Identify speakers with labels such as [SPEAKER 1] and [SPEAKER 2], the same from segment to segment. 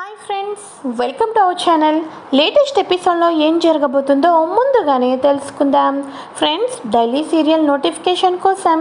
[SPEAKER 1] Hi friends welcome to our channel latest ఎపిసోడ్లో ఏం జరగబోతుందో ముందుగానే తెలుసుకుందాం. ఫ్రెండ్స్ డైలీ సీరియల్ నోటిఫికేషన్ కోసం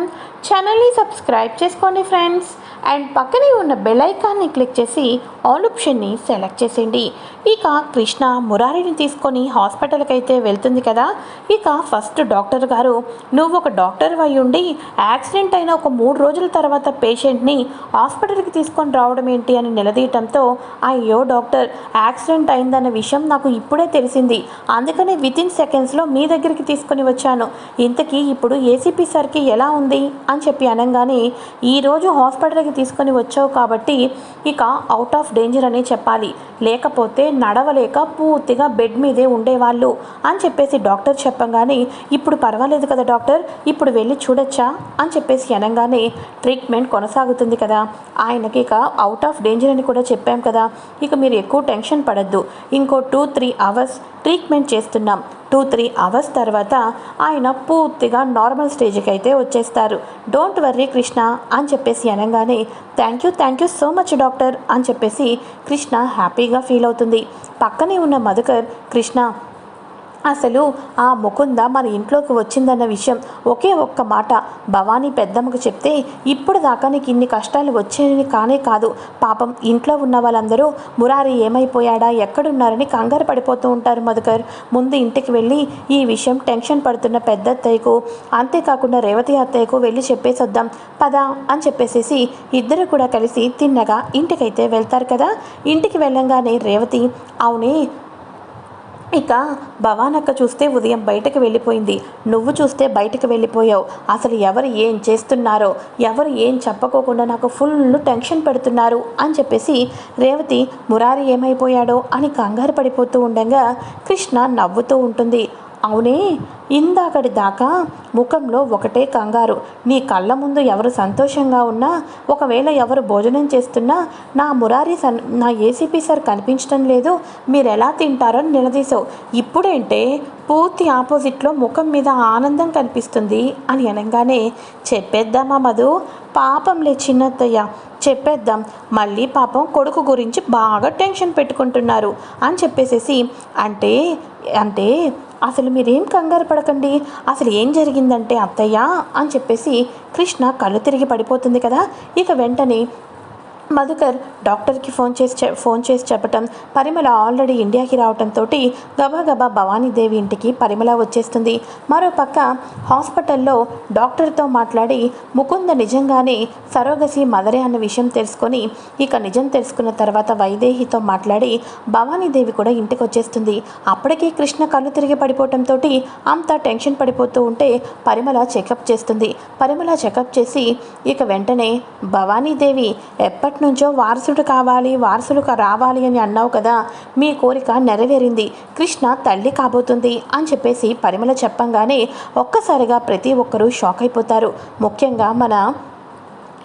[SPEAKER 1] ఛానల్ని సబ్స్క్రైబ్ చేసుకోండి ఫ్రెండ్స్ అండ్ పక్కనే ఉన్న బెల్ ఐకాన్ని క్లిక్ చేసి ఆల్ ఆప్షన్ని సెలెక్ట్ చేసేయండి. ఇక కృష్ణ మురారిని తీసుకొని హాస్పిటల్కి అయితే వెళ్తుంది కదా. ఇక ఫస్ట్ డాక్టర్ గారు నువ్వు ఒక డాక్టర్ అయి ఉండి యాక్సిడెంట్ అయిన ఒక మూడు రోజుల తర్వాత పేషెంట్ని హాస్పిటల్కి తీసుకొని రావడం ఏంటి? అని నిలదీయటంతో అయ్యో డాక్టర్ యాక్సిడెంట్ అయిందన్న విషయం నాకు ఇప్పుడే తెలిసింది. అందుకనే విత్ ఇన్ సెకండ్స్లో మీ దగ్గరికి తీసుకొని వచ్చాను. ఇంతకీ ఇప్పుడు ఏసీపీ సార్కి ఎలా ఉంది? అని చెప్పి అనగానే ఈరోజు హాస్పిటల్కి తీసుకొని వచ్చావు కాబట్టి ఇక అవుట్ ఆఫ్ డేంజర్ అనే చెప్పాలి. లేకపోతే నడవలేక పూర్తిగా బెడ్ మీదే ఉండేవాళ్ళు అని చెప్పేసి డాక్టర్ చెప్పంగానే ఇప్పుడు పర్వాలేదు కదా డాక్టర్ ఇప్పుడు వెళ్ళి చూడొచ్చా? అని చెప్పేసి అనగానే ట్రీట్మెంట్ కొనసాగుతుంది కదా. ఆయనకి ఇక అవుట్ ఆఫ్ డేంజర్ అని కూడా చెప్పాం కదా. ఇక మీరు ఎక్కువ టెన్షన్ పడద్దు. ఇంకో టూ త్రీ అవర్స్ ట్రీట్మెంట్ చేస్తున్నాం. టూ త్రీ అవర్స్ తర్వాత ఆయన పూర్తిగా నార్మల్ స్టేజ్కి అయితే వచ్చేస్తారు. డోంట్ వర్రీ కృష్ణ అని చెప్పేసి అనగానే thank you thank you so much doctor అని చెప్పేసి కృష్ణ హ్యాపీగా ఫీల్ అవుతుంది. పక్కనే ఉన్న మధుకర్ కృష్ణ అసలు ఆ ముకుంద మన ఇంట్లోకి వచ్చిందన్న విషయం ఒకే ఒక్క మాట. భవానీ పెద్దమ్మకు చెప్తే ఇప్పుడు దాకా నీకు ఇన్ని కష్టాలు వచ్చాయని కానే కాదు. పాపం ఇంట్లో ఉన్న వాళ్ళందరూ మురారి ఏమైపోయాడా? ఎక్కడున్నారని కంగారు పడిపోతూ ఉంటారు మధుకర్. ముందు ఇంటికి వెళ్ళి ఈ విషయం టెన్షన్ పడుతున్న పెద్ద అత్తయ్యకు అంతేకాకుండా రేవతి అత్తయ్యకు వెళ్ళి చెప్పేసి వద్దాం పదా అని చెప్పేసేసి ఇద్దరు కూడా కలిసి తిన్నగా ఇంటికైతే వెళ్తారు కదా? ఇంటికి వెళ్ళంగానే రేవతి అవునే ఇక భవానక్క చూస్తే ఉదయం బయటకు వెళ్ళిపోయింది. నువ్వు చూస్తే బయటకు వెళ్ళిపోయావు. అసలు ఎవరు ఏం చేస్తున్నారో ఎవరు ఏం చెప్పకోకుండా నాకు ఫుల్ టెన్షన్ పెడుతున్నారు అని చెప్పేసి రేవతి మురారి ఏమైపోయాడో అని కంగారు పడిపోతూ ఉండగా కృష్ణ నవ్వుతూ ఉంటుంది. అవునే ఇందాకటి దాకా ముఖంలో ఒకటే కంగారు. నీ కళ్ళ ముందు ఎవరు సంతోషంగా ఉన్నా ఒకవేళ ఎవరు భోజనం చేస్తున్నా నా మురారి సన్ నా ఏసీపీ సార్ కనిపించడం లేదు. మీరు ఎలా తింటారో నిలదీశావు. ఇప్పుడేంటే పూర్తి ఆపోజిట్లో ముఖం మీద ఆనందం కనిపిస్తుంది అని అనగానే చెప్పేద్దామా మధు? పాపంలే చిన్నత్తయ్య. చెప్పేద్దాం. మళ్ళీ పాపం కొడుకు గురించి బాగా టెన్షన్ పెట్టుకుంటున్నారు అని చెప్పేసేసి అంటే అంటే అసలు మీరేం కంగారు పడకండి. అసలు ఏం జరిగిందంటే అత్తయ్య అని చెప్పేసి కృష్ణ కళ్ళు తిరిగి పడిపోతుంది కదా. ఇక వెంటనే మధుకర్ డాక్టర్కి ఫోన్ చేసి చె- ఫోన్ చేసి చెప్పటం పరిమళ ఆల్రెడీ ఇండియాకి రావటంతో గబాగబా భవానీదేవి ఇంటికి పరిమళ వచ్చేస్తుంది. మరోపక్క హాస్పిటల్లో డాక్టర్తో మాట్లాడి ముకుంద నిజంగానే సరోగసి మదరే అన్న విషయం తెలుసుకొని ఇక నిజం తెలుసుకున్న తర్వాత వైదేహితో మాట్లాడి భవానీదేవి కూడా ఇంటికి వచ్చేస్తుంది అప్పటికే కృష్ణ కళ్ళు తిరిగి పడిపోవటంతో అంతా టెన్షన్ పడిపోతూ ఉంటే పరిమళ చెకప్ చేస్తుంది. పరిమళ చెకప్ చేసి ఇక వెంటనే భవానీదేవి ఎప్పటి నుంచో వారసుడు కావాలి వారసులు రావాలి అని అన్నావు కదా మీ కోరిక నెరవేరింది. కృష్ణ తల్లి కాబోతుంది అని చెప్పేసి పరిమళ చెప్పంగానే ఒక్కసారిగా ప్రతి ఒక్కరూ షాక్ అయిపోతారు. ముఖ్యంగా మన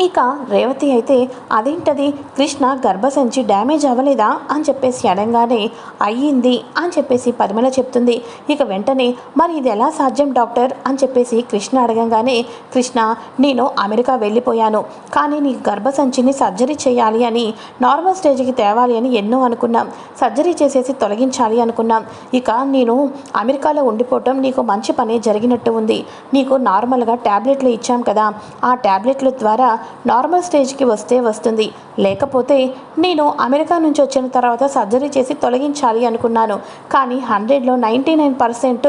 [SPEAKER 1] ఇక రేవతి అయితే అదేంటది? కృష్ణ గర్భసంచి డ్యామేజ్ అవ్వలేదా? అని చెప్పేసి అడగానే అయ్యింది అని చెప్పేసి పరిమళ చెప్తుంది. ఇక వెంటనే మరి ఇది ఎలా సాధ్యం డాక్టర్? అని చెప్పేసి కృష్ణ అడగంగానే కృష్ణ నేను అమెరికా వెళ్ళిపోయాను. కానీ నీ గర్భసంచిని సర్జరీ చేయాలి అని నార్మల్ స్టేజ్కి తేవాలి అని ఎన్నో అనుకున్నాం. సర్జరీ చేసేసి తొలగించాలి అనుకున్నాం. ఇక నేను అమెరికాలో ఉండిపోవటం నీకు మంచి పనే జరిగినట్టు ఉంది. నీకు నార్మల్గా ట్యాబ్లెట్లు ఇచ్చాం కదా. ఆ ట్యాబ్లెట్ల ద్వారా నార్మల్ స్టేజ్కి వస్తే వస్తుంది. లేకపోతే నేను అమెరికా నుంచి వచ్చిన తర్వాత సర్జరీ చేసి తొలగించాలి అనుకున్నాను. కానీ హండ్రెడ్లో నైంటీ నైన్ పర్సెంట్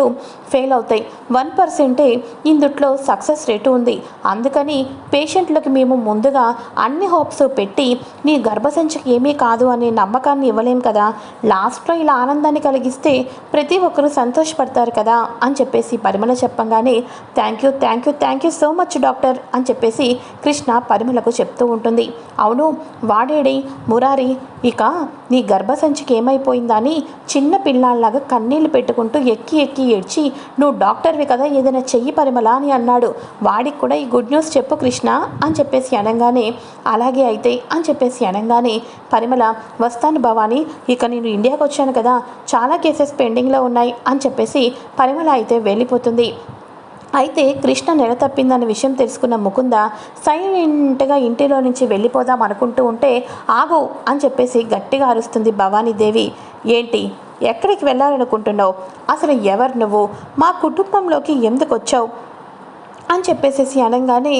[SPEAKER 1] ఫెయిల్ అవుతాయి. వన్ పర్సెంటే ఇందుట్లో సక్సెస్ రేటు ఉంది. అందుకని పేషెంట్లకు మేము ముందుగా అన్ని హోప్స్ పెట్టి నీ గర్భసంచికి ఏమీ కాదు అనే నమ్మకాన్ని ఇవ్వలేం కదా. లాస్ట్లో ఇలా ఆనందాన్ని కలిగిస్తే ప్రతి ఒక్కరూ సంతోషపడతారు కదా అని చెప్పేసి పరిమళ చెప్పంగానే thank you thank you thank you so much doctor అని చెప్పేసి కృష్ణ పరిమళకు చెప్తూ ఉంటుంది. అవును వాడేడి. మురారి ఇక నీ గర్భసంచికి ఏమైపోయిందని చిన్న పిల్లాళ్ళలాగా కన్నీళ్ళు పెట్టుకుంటూ ఎక్కి ఎక్కి ఏడ్చి నువ్వు డాక్టర్వి కదా ఏదైనా చెయ్యి పరిమళ అని అన్నాడు. వాడికి కూడా ఈ గుడ్ న్యూస్ చెప్పు కృష్ణ అని చెప్పేసి అనగానే అలాగే అయితే అని చెప్పేసి అనగానే పరిమళ వస్తాను భవాని. ఇక నేను ఇండియాకి వచ్చాను కదా. చాలా కేసెస్ పెండింగ్లో ఉన్నాయి అని చెప్పేసి పరిమళ అయితే వెళ్ళిపోతుంది. అయితే కృష్ణ నెల తప్పిందన్న విషయం తెలుసుకున్న ముకుంద సైలెంట్గా ఇంటిలో నుంచి వెళ్ళిపోదాం అనుకుంటూ ఉంటే ఆగు అని చెప్పేసి గట్టిగా అరుస్తుంది భవానీదేవి. ఏంటి? ఎక్కడికి వెళ్ళాలనుకుంటున్నావు? అసలు ఎవరు నువ్వు? మా కుటుంబంలోకి ఎందుకు వచ్చావు అని చెప్పేసేసి అనగానే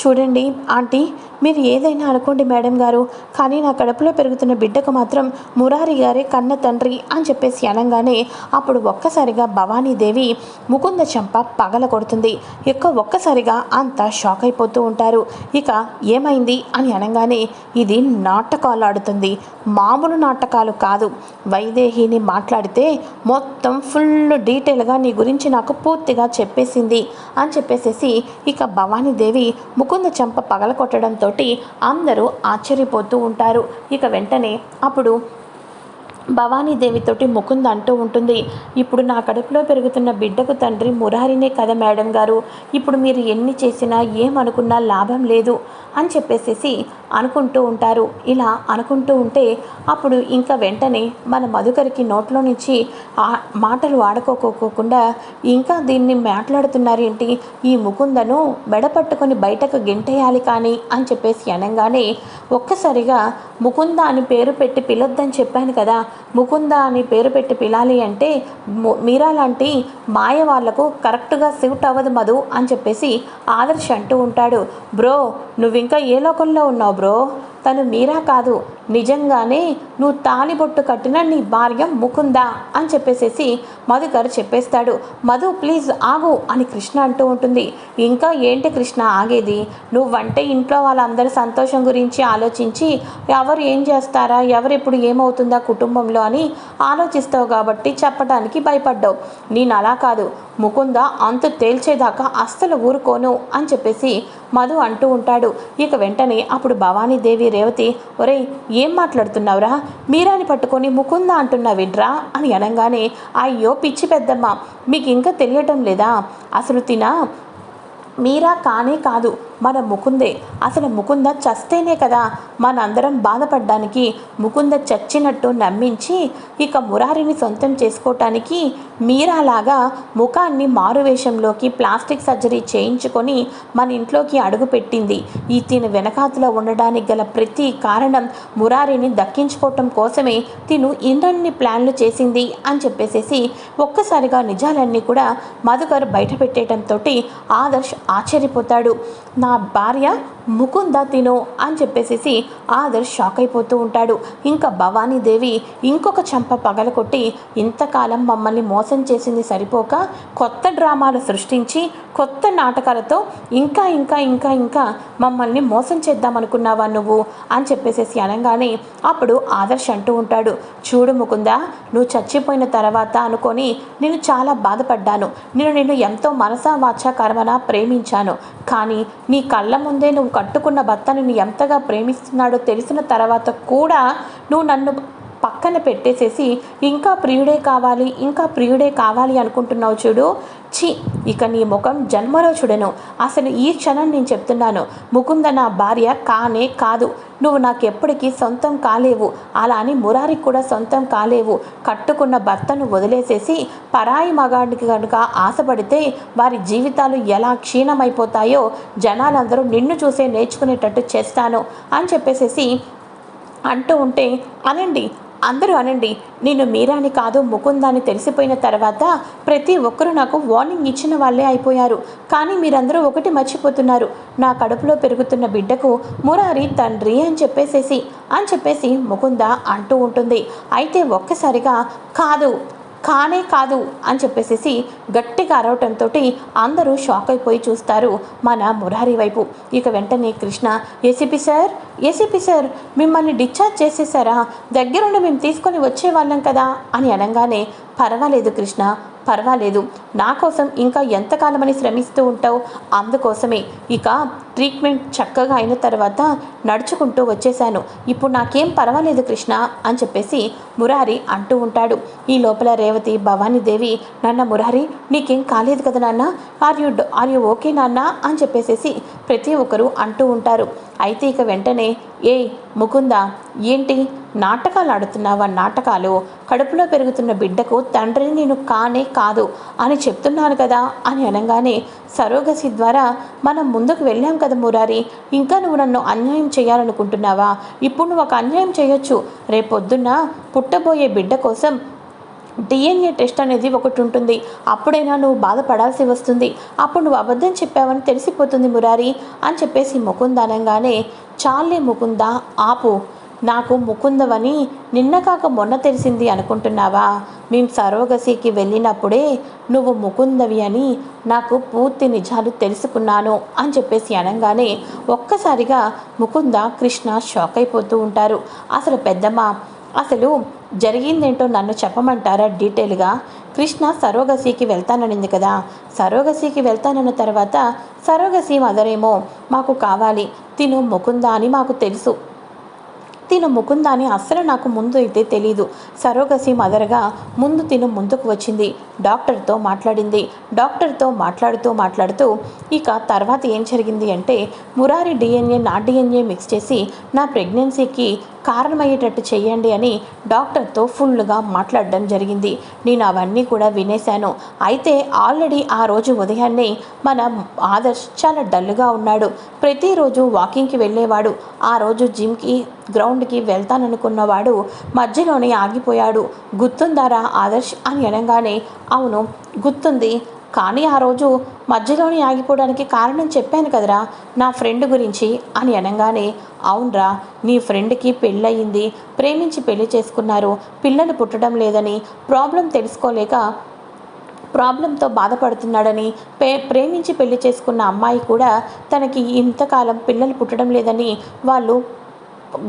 [SPEAKER 1] చూడండి ఆంటీ మీరు ఏదైనా అనుకోండి మేడం గారు కానీ నా కడుపులో పెరుగుతున్న బిడ్డకు మాత్రం మురారి గారే కన్న తండ్రి అని చెప్పేసి అనగానే అప్పుడు ఒక్కసారిగా భవానీదేవి ముకుంద చెంప పగల కొడుతుంది. ఇక ఒక్కసారిగా అంతా షాక్ అయిపోతూ ఉంటారు. ఇక ఏమైంది అని అనగానే ఇది నాటకాలు ఆడుతుంది. మామూలు నాటకాలు కాదు. వైదేహిని మాట్లాడితే మొత్తం ఫుల్ డీటెయిల్గా నీ గురించి నాకు పూర్తిగా చెప్పేసింది అని చెప్పేసేసి ఇక భవానీదేవి ముకుంద చెంప పగల కొట్టడంతో అందరూ ఆశ్చర్యపోతూ ఉంటారు. ఇక వెంటనే అప్పుడు భవానీదేవితోటి ముకుంద అంటూ ఉంటుంది. ఇప్పుడు నా కడుపులో పెరుగుతున్న బిడ్డకు తండ్రి మురారినే కదా మేడం గారు. ఇప్పుడు మీరు ఎన్ని చేసినా ఏమనుకున్నా లాభం లేదు అని చెప్పేసేసి అనుకుంటూ ఉంటారు. ఇలా అనుకుంటూ ఉంటే అప్పుడు ఇంకా వెంటనే మన మధుకరికి నోట్లో నుంచి ఆ మాటలు ఆడుకోకోకుండా ఇంకా దీన్ని మాట్లాడుతున్నారేంటి ఈ ముకుందను మెడపట్టుకొని బయటకు గెంటేయాలి కానీ అని చెప్పేసి అనగానే ఒక్కసారిగా ముకుంద అని పేరు పెట్టి పిలొద్దని చెప్పాను కదా. ముకుంద అని పేరు పెట్టి పిలాలి అంటే మీరా లాంటి మాయ వాళ్ళకు కరెక్ట్గా సూట్ అవ్వదు మధు అని చెప్పేసి ఆదర్శ్ అంటూ ఉంటాడు. బ్రో నువ్వు ఇంకా ఏ లోకంలో ఉన్నావు బ్రో? తను మీరా కాదు. నిజంగానే నువ్వు తాలిబొట్టు కట్టిన నీ భార్య ముకుందా అని చెప్పేసేసి మధుకర్ చెప్పేస్తాడు. మధు ప్లీజ్ ఆగు అని కృష్ణ అంటూ ఉంటుంది. ఇంకా ఏంటి కృష్ణ ఆగేది? నువ్వంటే ఇంట్లో వాళ్ళందరి సంతోషం గురించి ఆలోచించి ఎవరు ఏం చేస్తారా? ఎవరు ఇప్పుడు ఏమవుతుందా కుటుంబంలో అని ఆలోచిస్తావు కాబట్టి చెప్పడానికి భయపడ్డావు. నేను అలా కాదు. ముకుంద అంత తేల్చేదాకా అస్సలు ఊరుకోను అని చెప్పేసి మధు అంటూ ఉంటాడు. ఇక వెంటనే అప్పుడు భవానీదేవి రేవతి ఒరేయ్ ఏం మాట్లాడుతున్నావురా? మీరాని పట్టుకొని ముకుంద అంటున్నావిడ్రా అని అనగానే అయ్యో పిచ్చి పెద్దమ్మ మీకు ఇంకా తెలియటం లేదా? అసలు తిన? మీరా కానే కాదు మన ముకుందే. అసలు ముకుంద చస్తేనే కదా మనందరం బాధపడ్డానికి ముకుంద చచ్చినట్టు నమ్మించి ఇక మురారిని సొంతం చేసుకోవటానికి మీరాలాగా ముఖాన్ని మారువేషంలోకి ప్లాస్టిక్ సర్జరీ చేయించుకొని మన ఇంట్లోకి అడుగుపెట్టింది ఈ తిను వెనకాతలో ఉండడానికి గల ప్రతి కారణం మురారిని దక్కించుకోవటం కోసమే తిను ఇన్నన్ని ప్లాన్లు చేసింది అని చెప్పేసేసి ఒక్కసారిగా నిజాలన్నీ కూడా మధుకర్ బయట పెట్టేయటంతో ఆదర్శ్ ఆశ్చర్యపోతాడు. నా భార్య ముకుంద తిను అని చెప్పేసేసి ఆదర్శ్ షాక్ అయిపోతూ ఉంటాడు. ఇంకా భవానీదేవి ఇంకొక చంప పగలకొట్టి ఇంతకాలం మమ్మల్ని మోసం చేసింది సరిపోక కొత్త డ్రామాలు సృష్టించి కొత్త నాటకాలతో ఇంకా ఇంకా ఇంకా ఇంకా మమ్మల్ని మోసం చేద్దామనుకున్నావా నువ్వు? అని చెప్పేసేసి అనగానే అప్పుడు ఆదర్శ్ అంటూ ఉంటాడు. చూడు ముకుందా నువ్వు చచ్చిపోయిన తర్వాత అనుకొని నేను చాలా బాధపడ్డాను. నేను నిన్ను ఎంతో మనసా వాచా కర్మన ప్రేమించాను. కానీ నీ కళ్ళ ముందే నువ్వు కట్టుకున్న భర్త నిన్ను ఎంతగా ప్రేమిస్తున్నాడో తెలిసిన తర్వాత కూడా నువ్వు నన్ను పక్కన పెట్టేసేసి ఇంకా ప్రియుడే కావాలి ఇంకా ప్రియుడే కావాలి అనుకుంటున్నావు చూడు. ఛీ ఇక నీ ముఖం జన్మలో చూడను. అసలు ఈ క్షణం నేను చెప్తున్నాను. ముకుంద నా భార్య కానే కాదు. నువ్వు నాకెప్పటికీ సొంతం కాలేవు. అలా అని మురారికి కూడా సొంతం కాలేవు. కట్టుకున్న భర్తను వదిలేసేసి పరాయి మగాడికి కనుక ఆశపడితే వారి జీవితాలు ఎలా క్షీణమైపోతాయో జనాలందరూ నిన్ను చూసే నేర్చుకునేటట్టు చేస్తాను అని చెప్పేసేసి అంటూ ఉంటే అనండి అందరూ అనండి నేను మీరాని కాదు ముకుందాని తెలిసిపోయిన తర్వాత ప్రతి ఒక్కరూ నాకు వార్నింగ్ ఇచ్చిన వాళ్ళే అయిపోయారు. కానీ మీరందరూ ఒకటి మర్చిపోతున్నారు. నా కడుపులో పెరుగుతున్న బిడ్డకు మురారి తండ్రి అని చెప్పేసేసి అని చెప్పేసి ముకుంద అంటూ ఉంటుంది. అయితే ఒక్కసారిగా కాదు కానే కాదు అని చెప్పేసేసి గట్టిగా అరవటంతో అందరూ షాక్ అయిపోయి చూస్తారు మన మురారి వైపు. ఇక వెంటనే Krishna ACP sir? ACP sir మిమ్మల్ని డిశ్చార్జ్ చేసేసారా దగ్గరుండి మేము తీసుకొని వచ్చేవాళ్ళం కదా? అని అనగానే పర్వాలేదు కృష్ణ పర్వాలేదు. నా కోసం ఇంకా ఎంతకాలమని శ్రమిస్తూ ఉంటావు? అందుకోసమే. ఇక ట్రీట్మెంట్ చక్కగా అయిన తర్వాత నడుచుకుంటూ వచ్చేసాను ఇప్పుడు నాకేం పర్వాలేదు కృష్ణ అని చెప్పేసి మురారి అంటూ ఉంటాడు. ఈ లోపల రేవతి భవానీదేవి నాన్న మురారి నీకేం కాలేదు కదా నాన్న? Are you are you okay నాన్న? అని చెప్పేసేసి ప్రతి ఒక్కరూ అంటూ ఉంటారు. అయితే ఇక వెంటనే ఏ ముకుందా ఏంటి? నాటకాలు ఆడుతున్నావా నాటకాలు? కడుపులో పెరుగుతున్న బిడ్డకు తండ్రిని నేను కానే కాదు అని చెప్తున్నాను కదా అని అనగానే సరోగసి ద్వారా మనం ముందుకు వెళ్ళాం కదా మురారి ఇంకా నువ్వు నన్ను అన్యాయం చేయాలనుకుంటున్నావా? ఇప్పుడు నువ్వు ఒక అన్యాయం చేయొచ్చు. రేపొద్దున్న పుట్టబోయే బిడ్డ కోసం డిఎన్ఏ టెస్ట్ అనేది ఒకటి ఉంటుంది. అప్పుడైనా నువ్వు బాధపడాల్సి వస్తుంది. అప్పుడు నువ్వు అబద్ధం చెప్పావని తెలిసిపోతుంది మురారి అని చెప్పేసి ముకుంద అనగానే చాలే ముకుంద ఆపు. నాకు ముకుందవని నిన్న కాక మొన్న తెలిసింది అనుకుంటున్నావా? మేము సరోగసికి వెళ్ళినప్పుడే నువ్వు ముకుందవి అని నాకు పూర్తి నిజాలు తెలుసుకున్నాను అని చెప్పేసి అనగానే ఒక్కసారిగా ముకుంద కృష్ణ షాక్ అయిపోతూ ఉంటారు. అసలు పెద్దమ్మ అసలు జరిగిందేంటో నన్ను చెప్పమంటారా డీటెయిల్గా? కృష్ణ సరోగసికి వెళ్తాననింది కదా. సరోగసికి వెళ్తానన్న తర్వాత సరోగసి మదరేమో మాకు కావాలి తిను ముకుందా అని మాకు తెలుసు. తిను ముకుందా అని అస్సలు నాకు ముందు అయితే తెలీదు. సరోగసి మదరగా ముందు తిను ముందుకు వచ్చింది. డాక్టర్తో మాట్లాడింది. డాక్టర్తో మాట్లాడుతూ మాట్లాడుతూ ఇక తర్వాత ఏం జరిగింది అంటే మురారి డిఎన్ఏ నా డిఎన్ఏ మిక్స్ చేసి నా ప్రెగ్నెన్సీకి కారణమయ్యేటట్టు చేయండి అని డాక్టర్తో ఫుల్గా మాట్లాడడం జరిగింది. నేను అవన్నీ కూడా వినేశాను. అయితే ఆల్రెడీ ఆ రోజు ఉదయాన్నే మన ఆదర్శ్ చాలా డల్గా ఉన్నాడు. ప్రతిరోజు వాకింగ్కి వెళ్ళేవాడు. ఆ రోజు జిమ్కి గ్రౌండ్కి వెళ్తాననుకున్నవాడు మధ్యలోనే ఆగిపోయాడు. గుర్తుందారా ఆదర్శ్ అని అనగానే అవును గుర్తుంది. కానీ ఆ రోజు మధ్యలోనే ఆగిపోవడానికి కారణం చెప్పాను కదరా. నా ఫ్రెండ్ గురించి అని అనగానే అవునరా నీ ఫ్రెండ్కి పెళ్ళయింది. ప్రేమించి పెళ్ళి చేసుకున్నారు. పిల్లలు పుట్టడం లేదని ప్రాబ్లం తెలుసుకోలేక ప్రాబ్లంతో బాధపడుతున్నాడని పే ప్రేమించి పెళ్ళి చేసుకున్న అమ్మాయి కూడా తనకి ఇంతకాలం పిల్లలు పుట్టడం లేదని వాళ్ళు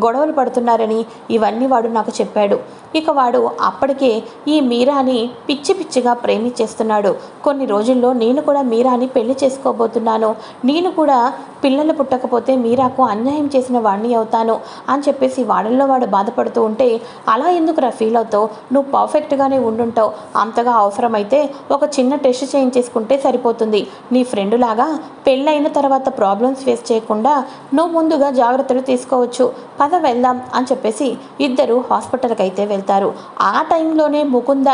[SPEAKER 1] గొడవలు పడుతున్నారని ఇవన్నీ వాడు నాకు చెప్పాడు. ఇక వాడు అప్పటికే ఈ మీరాని పిచ్చి పిచ్చిగా ప్రేమించేస్తున్నాడు. కొన్ని రోజుల్లో నేను కూడా మీరాని పెళ్ళి చేసుకోబోతున్నాను. నేను కూడా పిల్లలు పుట్టకపోతే మీరాకు అన్యాయం చేసిన వాడిని అవుతాను అని చెప్పేసి వాడల్లో వాడు బాధపడుతూ ఉంటే అలా ఎందుకురా ఫీల్ అవుతావు? నువ్వు పర్ఫెక్ట్గానే ఉండుంటావు. అంతగా అవసరమైతే ఒక చిన్న టెస్ట్ చేయించేసుకుంటే సరిపోతుంది. నీ ఫ్రెండ్ లాగా పెళ్ళైన తర్వాత ప్రాబ్లమ్స్ ఫేస్ చేయకుండా నువ్వు ముందుగా జాగ్రత్తలు తీసుకోవచ్చు. పద వెళ్దాం అని చెప్పేసి ఇద్దరు హాస్పిటల్కి అయితే వెళ్తారు. ఆ టైంలోనే ముకుంద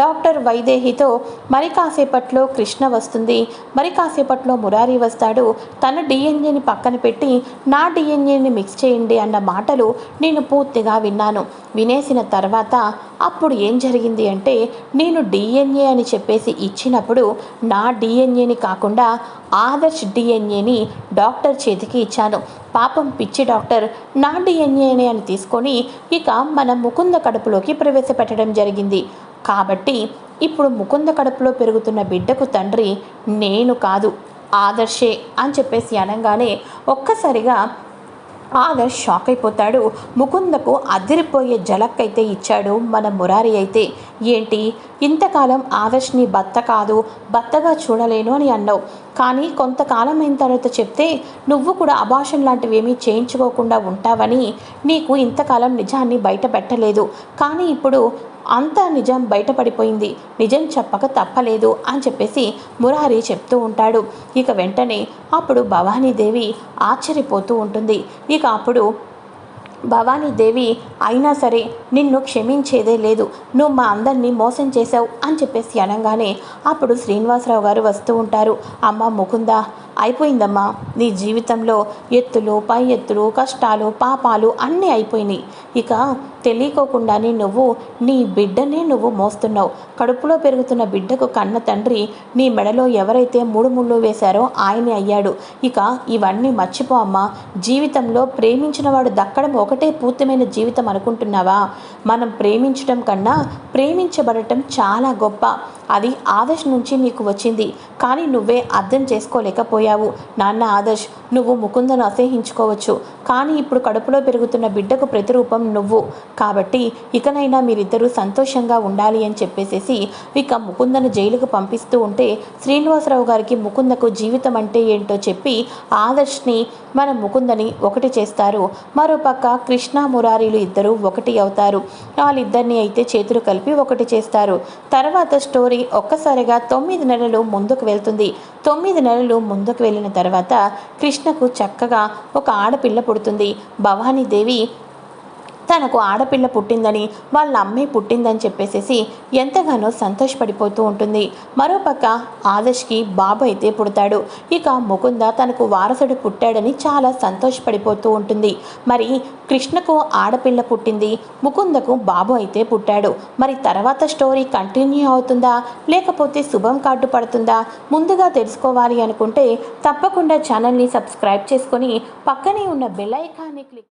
[SPEAKER 1] డాక్టర్ వైదేహితో మరి కాసేపట్లో కృష్ణ వస్తుంది. మరి కాసేపట్లో మురారి వస్తాడు. తన డిఎన్ఏని పక్కన పెట్టి నా డిఎన్ఏని మిక్స్ చేయండి అన్న మాటలు నేను పూర్తిగా విన్నాను. వినేసిన తర్వాత అప్పుడు ఏం జరిగింది అంటే నేను డిఎన్ఏ అని చెప్పేసి ఇచ్చినప్పుడు నా డిఎన్ఏని కాకుండా ఆదర్శ్ డిఎన్ఏని డాక్టర్ చేతికి ఇచ్చాను. పాపం పిచ్చి డాక్టర్ నా డిఎన్ఏని అని తీసుకొని ఇక మన ముకుంద కడుపులోకి ప్రవేశపెట్టడం జరిగింది. కాబట్టి ఇప్పుడు ముకుంద కడుపులో పెరుగుతున్న బిడ్డకు తండ్రి నేను కాదు. ఆదర్శే అని చెప్పేసి అనగానే ఒక్కసారిగా ఆదర్శ్ షాక్ అయిపోతాడు. ముకుందకు అదిరిపోయే జలక్కైతే ఇచ్చాడు మన మురారి అయితే. ఏంటి? ఇంతకాలం ఆదర్శ్ నీ భర్త కాదు భర్తగా చూడలేను అని అన్నావు. కానీ కొంతకాలం అయిన తర్వాత చెప్తే నువ్వు కూడా అభాషణ లాంటివి ఏమీ చేయించుకోకుండా ఉంటావని నీకు ఇంతకాలం నిజాన్ని బయట పెట్టలేదు. కానీ ఇప్పుడు అంతా నిజం బయటపడిపోయింది. నిజం చెప్పక తప్పలేదు అని చెప్పేసి మురారి చెప్తూ ఉంటాడు. ఇక వెంటనే అప్పుడు భవానీదేవి ఆశ్చర్యపోతూ ఉంటుంది. ఇక అప్పుడు భవానీదేవి అయినా సరే నిన్ను క్షమించేదే లేదు. నువ్వు మా అందరినీ మోసం చేశావు అని చెప్పేసి అనగానే అప్పుడు శ్రీనివాసరావు గారు వస్తూ ఉంటారు. అమ్మ ముకుందా అయిపోయిందమ్మా. నీ జీవితంలో ఎత్తులు పై ఎత్తులు కష్టాలు పాపాలు అన్నీ అయిపోయినాయి. ఇక తెలియకోకుండానే నువ్వు నీ బిడ్డనే నువ్వు మోస్తున్నావు. కడుపులో పెరుగుతున్న బిడ్డకు కన్న తండ్రి నీ మెడలో ఎవరైతే మూడు ముళ్ళు వేశారో ఆయనే అయ్యాడు. ఇక ఇవన్నీ మర్చిపో అమ్మా. జీవితంలో ప్రేమించిన వాడు దక్కడం ఒకటే పూర్తమైన జీవితం అనుకుంటున్నావా? మనం ప్రేమించడం కన్నా ప్రేమించబడటం చాలా గొప్ప. అది ఆదర్శ్ నుంచి నీకు వచ్చింది. కానీ నువ్వే అర్థం చేసుకోలేకపోయావు. నాన్న ఆదర్శ్ నువ్వు ముకుందను అసహించుకోవచ్చు కానీ ఇప్పుడు కడుపులో పెరుగుతున్న బిడ్డకు ప్రతిరూపం నువ్వు. కాబట్టి ఇకనైనా మీరిద్దరూ సంతోషంగా ఉండాలి అని చెప్పేసేసి ఇక ముకుందను జైలుకు పంపిస్తూ ఉంటే శ్రీనివాసరావు గారికి ముకుందకు జీవితం అంటే ఏంటో చెప్పి ఆదర్శ్ని మన ముకుందని ఒకటి చేస్తారు. మరోపక్క కృష్ణ మురారీలు ఇద్దరు ఒకటి అవుతారు. వాళ్ళిద్దరిని అయితే చేతులు కలిపి ఒకటి చేస్తారు. తర్వాత స్టోరీ ఒక్కసారిగా తొమ్మిది నెలలు ముందుకు వెళ్తుంది. తొమ్మిది నెలలు ముందుకు వెళ్ళిన తర్వాత కృష్ణకు చక్కగా ఒక ఆడపిల్ల పుడుతుంది. భవానీదేవి తనకు ఆడపిల్ల పుట్టిందని వాళ్ళ అమ్మే పుట్టిందని చెప్పేసేసి ఎంతగానో సంతోషపడిపోతూ ఉంటుంది. మరోపక్క ఆదర్శ్కి బాబు అయితే పుడతాడు. ఇక ముకుంద తనకు వారసుడు పుట్టాడని చాలా సంతోషపడిపోతూ ఉంటుంది. మరి కృష్ణకు ఆడపిల్ల పుట్టింది ముకుందకు బాబు అయితే పుట్టాడు. మరి తర్వాత స్టోరీ కంటిన్యూ అవుతుందా? లేకపోతే శుభం కార్డు పడుతుందా? ముందుగా తెలుసుకోవాలి అనుకుంటే తప్పకుండా ఛానల్ని సబ్స్క్రైబ్ చేసుకొని పక్కనే ఉన్న బెల్ ఐకాన్ని క్లిక్